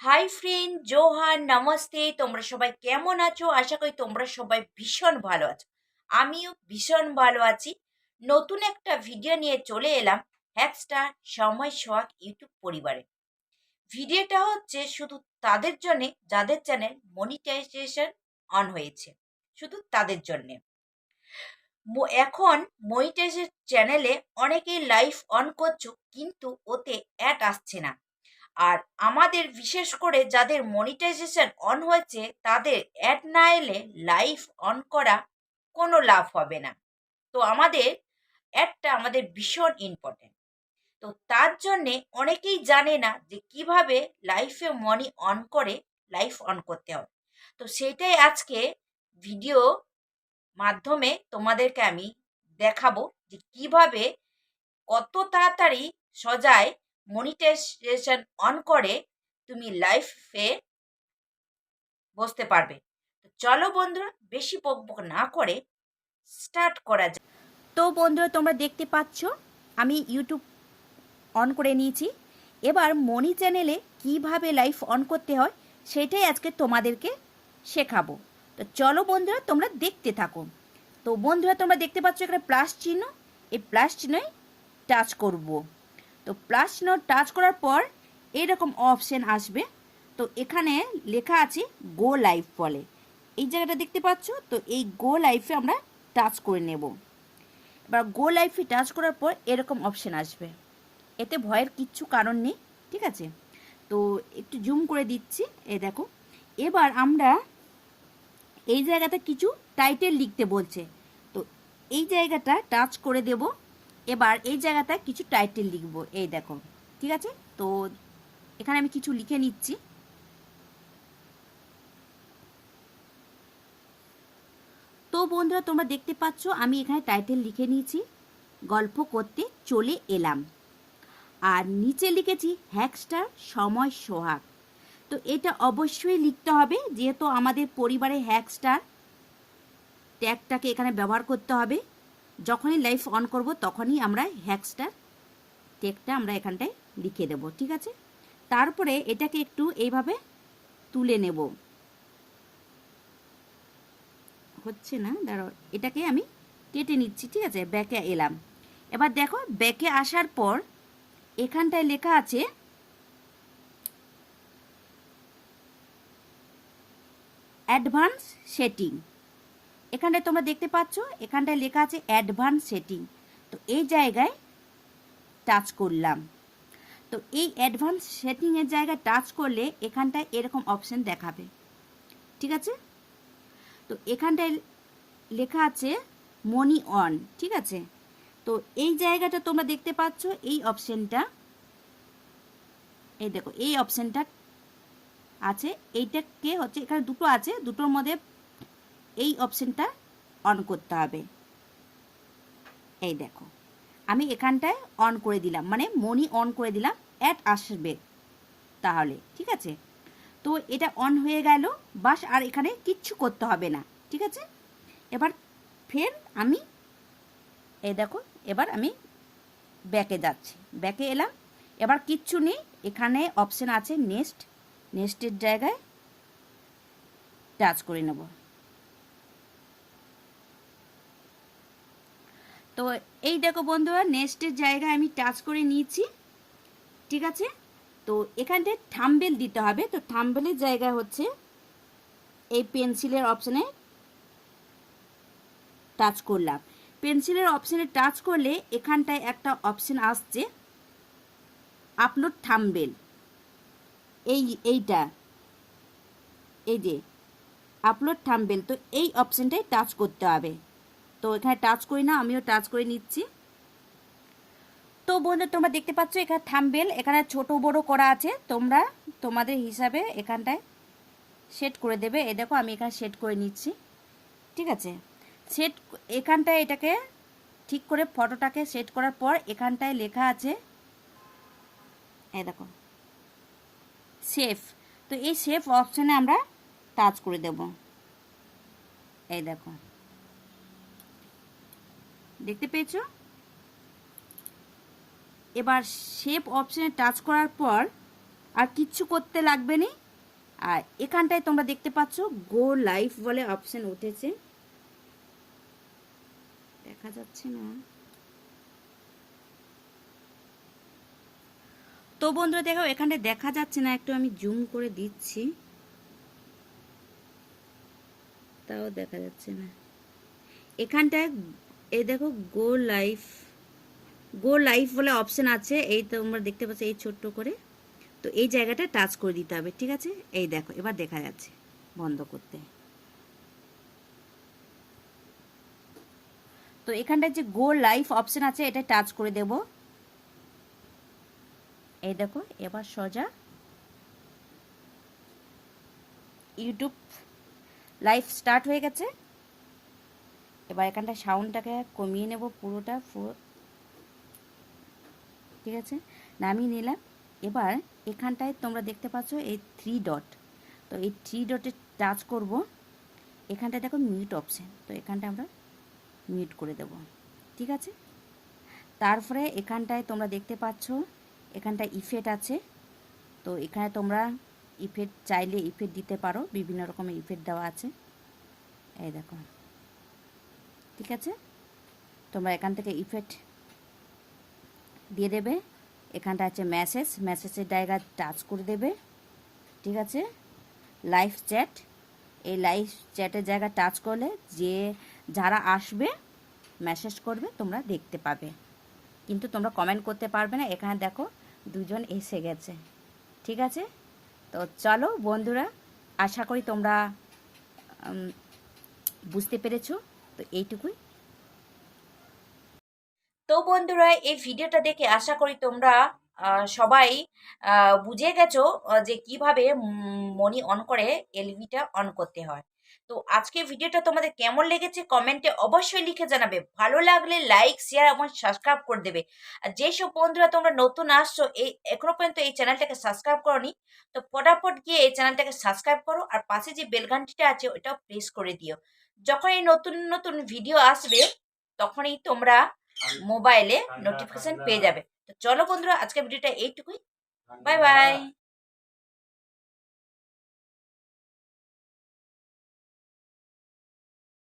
Hi friend Johann namaste তোমরা সবাই কেমন আছো? আশা করি তোমরা সবাই ভীষণ ভালো আছো। আমিও ভীষণ ভালো আছি। নতুন একটা ভিডিও নিয়ে চলে এলাম হ্যাকস্টার সময় সোহাগ ইউটিউব পরিবারে। ভিডিওটা হচ্ছে শুধু তাদের জন্যে, যাদের চ্যানেল মনিটাইজেশন অন হয়েছে। শুধু তাদের জন্যে। এখন মনিটাইজেশন চ্যানেলে অনেকেই লাইভ অন করছ, কিন্তু ওতে অ্যাড আসছে না। আর আমাদের বিশেষ করে যাদের মনিটাইজেশন অন হয়েছে, তাদের অ্যাড না এলে লাইভ অন করা কোনো লাভ হবে না। তো আমাদের অ্যাডটা আমাদের ভীষণ ইম্পর্টেন্ট তো তার জন্যে অনেকেই জানে না যে কীভাবে লাইফে মনি অন করে লাইফ অন করতে হবে। তো সেটাই আজকে ভিডিও মাধ্যমে তোমাদেরকে আমি দেখাবো যে কীভাবে কত তাড়াতাড়ি সজায় মনিটাইজেশন অন করে তুমি লাইফে বসতে পারবে। তো চলো বন্ধুরা, বেশি বকবক না করে স্টার্ট করা যায় তো বন্ধুরা, তোমরা দেখতে পাচ্ছ, আমি ইউটিউব অন করে নিয়েছি। এবার মনি চ্যানেলে কীভাবে লাইভ অন করতে হয়, সেটাই আজকে তোমাদেরকে শেখাবো। তো চলো বন্ধুরা, তোমরা দেখতে থাকো। তো বন্ধুরা, তোমরা দেখতে পাচ্ছ এখানে প্লাস চিহ্ন। এই প্লাস চিহ্নই টাচ করব। তো প্লাস চিহ্ন টাচ করার পর এরকম অপশন আসবে। তো এখানে লেখা আছে গো লাইভ বলে। এই জায়গাটা দেখতে পাচ্ছ? তো এই গো লাইফে আমরা টাচ করে নেব। এবার গো লাইফে টাচ করার পর এরকম অপশন আসবে। এতে ভয়ের কিচ্ছু কারণ নেই, ঠিক আছে? তো একটু জুম করে দিচ্ছি এ দেখো। এবার আমরা এই জায়গাতে কিছু টাইটেল লিখতে বলছে। তো এই জায়গাটা টাচ করে দেব। এবার এই জায়গাটা কিছু টাইটেল লিখব। এই দেখো, ঠিক আছে? তো এখানে আমি কিছু লিখে নিচ্ছি। তো বন্ধুরা, তোমরা দেখতে পাচ্ছ, আমি এখানে টাইটেল লিখে নিয়েছি, গল্প করতে চলে এলাম। আর নিচে লিখেছি, হ্যাকস্টার সময় সোহাগ। তো এটা অবশ্যই লিখতে হবে, যেহেতু আমাদের পরিবারে হ্যাকস্টার ট্যাগটাকে এখানে ব্যবহার করতে হবে। যখনই লাইফ অন করব, তখনই আমরা হ্যাকস্টার টেকটা আমরা এখানটায় লিখে দেব, ঠিক আছে? তারপরে এটাকে একটু এইভাবে তুলে নেব। হচ্ছে না? দাঁড়াও, এটাকে আমি কেটে নিচ্ছি, ঠিক আছে? ব্যাকে এলাম। এবার দেখো, ব্যাকে আসার পর এখানটায় লেখা আছে অ্যাডভান্স সেটিং এখানটায় তোমরা দেখতে পাচ্ছ, এখানটায় লেখা আছে অ্যাডভান্স সেটিং। তো এই জায়গায় টাচ করলাম। তো এই অ্যাডভান্স সেটিংয়ের জায়গায় টাচ করলে এখানটায় এরকম অপশন দেখাবে। ঠিক আছে? তো এখানটায় লেখা আছে মনি অন। ঠিক আছে? তো এই জায়গাটা তোমরা দেখতে পাচ্ছ, এই অপশনটা, এই দেখো, এই অপশনটা আছে। এইটাকে হচ্ছে, এখানে দুটো আছে, দুটোর মধ্যে এই অপশানটা অন করতে হবে। এই দেখো, আমি এখানটায় অন করে দিলাম মানে মনি অন করে দিলাম অ্যাড আসবে তাহলে, ঠিক আছে? তো এটা অন হয়ে গেল, বাস আর এখানে কিচ্ছু করতে হবে না, ঠিক আছে? এবার ফের আমি, এই দেখো, এবার আমি ব্যাকে যাচ্ছি ব্যাকে এলাম, এবার কিচ্ছু নেই, এখানে অপশান আছে নেক্সট নেক্সটের জায়গায় টাচ করে নেব। তো এই দেখো বন্ধুরা নেক্সটের জায়গায় আমি টাচ করে নিয়েছি, ঠিক আছে? তো এখানটায় থাম্বেল দিতে হবে, তো থাম্বেলের জায়গা হচ্ছে এই পেন্সিলের অপশানে টাচ করলাম। পেন্সিলের অপশানে টাচ করলে এখানটায় একটা অপশান আসছে আপলোড থাম্বেল এই, এইটা, এই যে আপলোড থাম্বেল তো এই অপশানটাই টাচ করতে হবে। তো এখানে টাচ করি না, আমিও টাচ করে নিচ্ছি। তো বন্ধু তোমরা দেখতে পাচ্ছ এখানে থাম্বেল, এখানে ছোট বড় করা আছে। তোমরা তোমাদের হিসাবে এখানটায় সেট করে দেবে। এ দেখো, আমি এখানে সেট করে নিচ্ছি। ঠিক আছে? সেট এখানটায় এটাকে ঠিক করে ফটোটাকে সেট করার পর এখানটায় লেখা আছে, এই দেখো সেফ তো এই সেফ অপশানে আমরা টাচ করে দেব। এই দেখো। দেখতে পেয়েছ? এবার শেপ অপশানে টাচ করার পর আর কিচ্ছু করতে লাগবে না। আর এখানটায় তোমরা দেখতে পাচ্ছ গো লাইফ বলে অপশন উঠেছে। দেখা যাচ্ছে না। তো বন্ধুরা দেখো, এখানটায় দেখা যাচ্ছে না, একটু আমি জুম করে দিচ্ছি। তাও দেখা যাচ্ছে না। এখানটায় এই দেখো গো লাইফ গো লাইফ বলে অপশন আছে। এই তোমরা দেখতে পাচ্ছ এই ছোট্ট করে। তো এই জায়গাটা টাচ করে দিতে হবে, ঠিক আছে? এই দেখো, এবার দেখা যাচ্ছে বন্ধ করতে। তো এখানটায় যে গো লাইফ অপশন আছে, এটা টাচ করে দেব। এই দেখো, এবার সোজা। ইউটিউব লাইভ স্টার্ট হয়ে গেছে। এবার এখানটা সাউন্ডটাকে কমিয়ে নেব পুরোটা, পুরো। ঠিক আছে? নামিয়ে নিলাম। এবার এখানটায় তোমরা দেখতে পাচ্ছ এই থ্রি ডট তো এই থ্রি ডটে টাচ করব। এখানটায় দেখো মিউট অপশান তো এখানটা আমরা মিউট করে দেব। ঠিক আছে? তারপরে এখানটায় তোমরা দেখতে পাচ্ছ, এখানটায় ইফেক্ট আছে। তো এখানে তোমরা ইফেক্ট চাইলে ইফেক্ট দিতে পারো। বিভিন্ন রকমের ইফেক্ট দেওয়া আছে। এই দেখো। ঠিক আছে? তোমরা এখান থেকে ইফেক্ট দিয়ে দেবে। এখানটা আছে মেসেজ মেসেজের জায়গা টাচ করে দেবে। ঠিক আছে? লাইভ চ্যাট এই লাইভ চ্যাটের জায়গা টাচ করলে যে, যারা আসবে মেসেজ করবে, তোমরা দেখতে পাবে। কিন্তু তোমরা কমেন্ট করতে পারবে না। এখানে দেখো, দুজন এসে গেছে। ঠিক আছে? তো চলো বন্ধুরা, আশা করি তোমরা বুঝতে পেরেছ। তো এইটুকুই। তো বন্ধুরা, এই ভিডিওটা দেখে আশা করি তোমরা সবাই বুঝে গেছো যে কীভাবে মনি অন করে এলভিটা অন করতে হয়। তো আজকে ভিডিওটা তোমাদের কেমন লেগেছে কমেন্টে অবশ্যই লিখে জানাবে। ভালো লাগলে লাইক শেয়ার এবং সাবস্ক্রাইব করে দেবে। আর যেসব বন্ধুরা তোমরা নতুন আসছো এই এখনও পর্যন্ত এই চ্যানেলটাকে সাবস্ক্রাইব করনি, তো ফটাফট গিয়ে এই চ্যানেলটাকে সাবস্ক্রাইব করো। আর পাশে যে বেলঘানটিটা আছে ওটাও প্রেস করে দিও। যখন এই নতুন নতুন ভিডিও আসবে তখনই তোমরা মোবাইলে নোটিফিকেশন পেয়ে যাবে। তো চলো বন্ধুরা আজকের ভিডিওটা এইটুকুই। Bye bye